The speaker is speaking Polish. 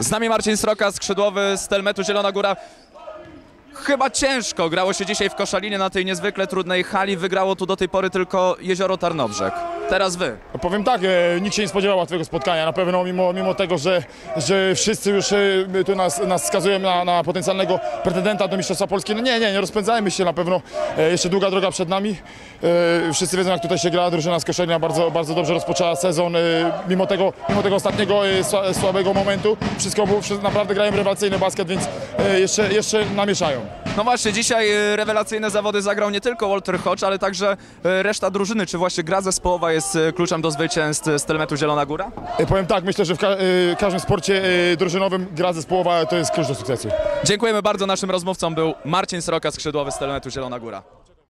Z nami Marcin Sroka, skrzydłowy z Telmetu Zielona Góra. Chyba ciężko grało się dzisiaj w Koszalinie na tej niezwykle trudnej hali. Wygrało tu do tej pory tylko Jezioro Tarnobrzeg. Teraz wy. Powiem tak, e, nikt się nie spodziewał łatwego spotkania. Na pewno mimo, mimo tego, że, że wszyscy już e, tu nas, nas wskazują na, na potencjalnego pretendenta do Mistrzostwa Polski. No nie, nie, nie rozpędzajmy się na pewno. E, jeszcze długa droga przed nami. E, wszyscy wiedzą jak tutaj się gra. Drużyna z Koszalina bardzo, bardzo dobrze rozpoczęła sezon. E, mimo, tego, mimo tego ostatniego e, sła, słabego momentu wszystko było, naprawdę grają rewelacyjny basket, więc e, jeszcze, jeszcze namieszają. No właśnie, dzisiaj rewelacyjne zawody zagrał nie tylko Walter Hodge, ale także reszta drużyny. Czy właśnie gra zespołowa jest y, kluczem do zwycięstw z Telmetu Zielona Góra? E, powiem tak, myślę, że w ka- e, każdym sporcie e, drużynowym gra zespołowa to jest klucz do sukcesu. Dziękujemy bardzo. Naszym rozmówcą był Marcin Sroka, skrzydłowy z Telmetu Zielona Góra.